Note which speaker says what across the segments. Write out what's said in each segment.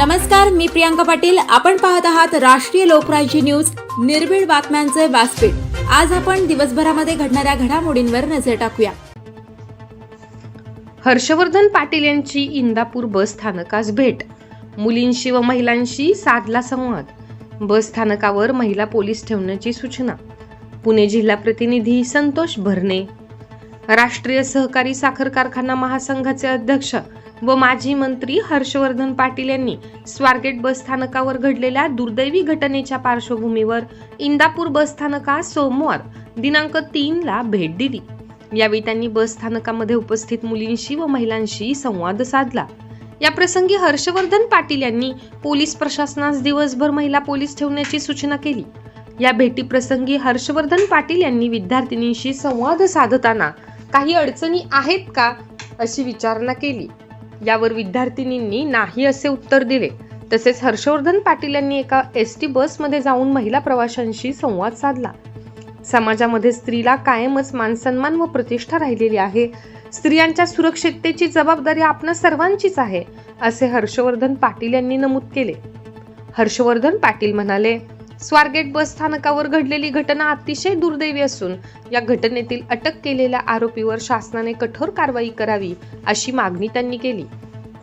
Speaker 1: नमस्कार मी प्रियांका पाटील. आपण पाहत आहात राष्ट्रीय लोकराज्य न्यूज. निर्भीड बातम्यांचे व्यासपीठ. आज आपण दिवसभरामध्ये घडणाऱ्या घडामोडींवर नजर टाकूया.
Speaker 2: हर्षवर्धन पाटील यांची इंदापूर बस स्थानकास भेट. मुलींशी व महिलांशी साधला संवाद. बस स्थानकावर महिला पोलीस ठेवण्याची सूचना. पुणे जिल्हा प्रतिनिधी संतोष भरणे. राष्ट्रीय सहकारी साखर कारखाना महासंघाचे अध्यक्ष व माजी मंत्री हर्षवर्धन पाटील यांनी स्वारगेट बस स्थानकावर घडलेल्या दुर्दैवी घटनेच्या पार्श्वभूमीवर इंदापूर बस स्थानकास सोमवार दिनांक तीन ला भेट दिली. यावेळी त्यांनी बस स्थानकामध्ये उपस्थित मुलींशी व महिलांशी संवाद साधला. या प्रसंगी हर्षवर्धन पाटील यांनी पोलीस प्रशासनास दिवसभर महिला पोलीस ठेवण्याची सूचना केली. या भेटीप्रसंगी हर्षवर्धन पाटील यांनी विद्यार्थिनींशी संवाद साधताना काही अडचणी आहेत का अशी विचारणा केली? यावर विद्यार्थिनींनी नाही असे उत्तर दिले. तसेच हर्षवर्धन पाटील यांनी एका एस टी बसमध्ये जाऊन महिला प्रवाशांशी संवाद साधला. समाजामध्ये स्त्रीला कायमच मानसन्मान व प्रतिष्ठा राहिलेली आहे. स्त्रियांच्या सुरक्षिततेची जबाबदारी आपणा सर्वांचीच आहे असे हर्षवर्धन पाटील यांनी नमूद केले. हर्षवर्धन पाटील म्हणाले स्वारगेट बस स्थानकावर घडलेली घटना अतिशय दुर्दैवी असून या घटनेतील अटक केलेल्या आरोपीवर शासनाने कठोर कारवाई करावी अशी मागणी त्यांनी केली.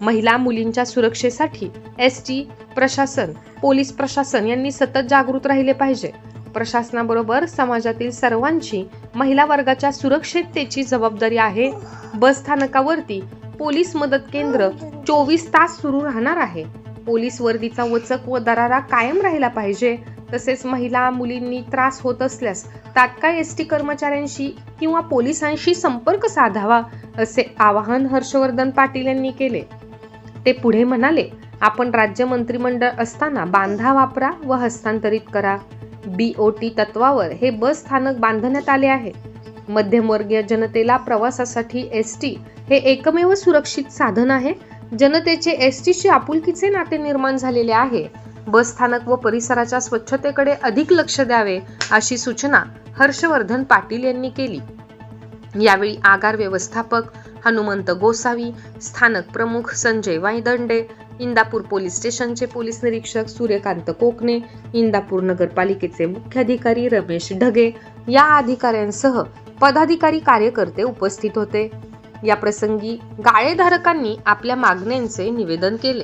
Speaker 2: महिला मुलींच्या सुरक्षेसाठी एस टी प्रशासन पोलीस प्रशासन यांनी सतत जागृत राहिले पाहिजे. प्रशासनाबरोबर समाजातील सर्वांची महिला वर्गाच्या सुरक्षिततेची जबाबदारी आहे. बस स्थानकावरती पोलीस मदत केंद्र चोवीस तास सुरू राहणार आहे. पोलीस वर्दीचा वचक व दरारा कायम राहिला पाहिजे. तसेच महिला मुलींनी त्रास होत असल्यास तात्काळ एस टी कर्मचाऱ्यांशी किंवा पोलिसांशी संपर्क साधावा असे आवाहन हर्षवर्धन पाटील यांनी केले. ते पुढे म्हणाले आपण राज्य मंत्रिमंडळ असताना बांधा वापरा व हस्तांतरित करा. बीओटी तत्वावर हे बस स्थानक बांधण्यात आले आहे. मध्यमवर्गीय जनतेला प्रवासासाठी एस टी हे एकमेव सुरक्षित साधन आहे. जनतेचे एस टीशी आपुलकीचे नाते निर्माण झालेले आहे. बस स्थानक व परिसराच्या स्वच्छतेकडे अधिक लक्ष द्यावे अशी सूचना हर्षवर्धन पाटील यांनी केली. यावेळी आगार व्यवस्थापक हनुमंत गोसावी स्थानक प्रमुख संजय वायदंडे इंदापूर पोलीस स्टेशनचे पोलीस निरीक्षक सूर्यकांत कोकणे इंदापूर नगरपालिकेचे मुख्याधिकारी रमेश ढगे या अधिकाऱ्यांसह पदाधिकारी कार्यकर्ते उपस्थित होते. या प्रसंगी गाळेधारकांनी आपल्या मागण्यांचे निवेदन केले.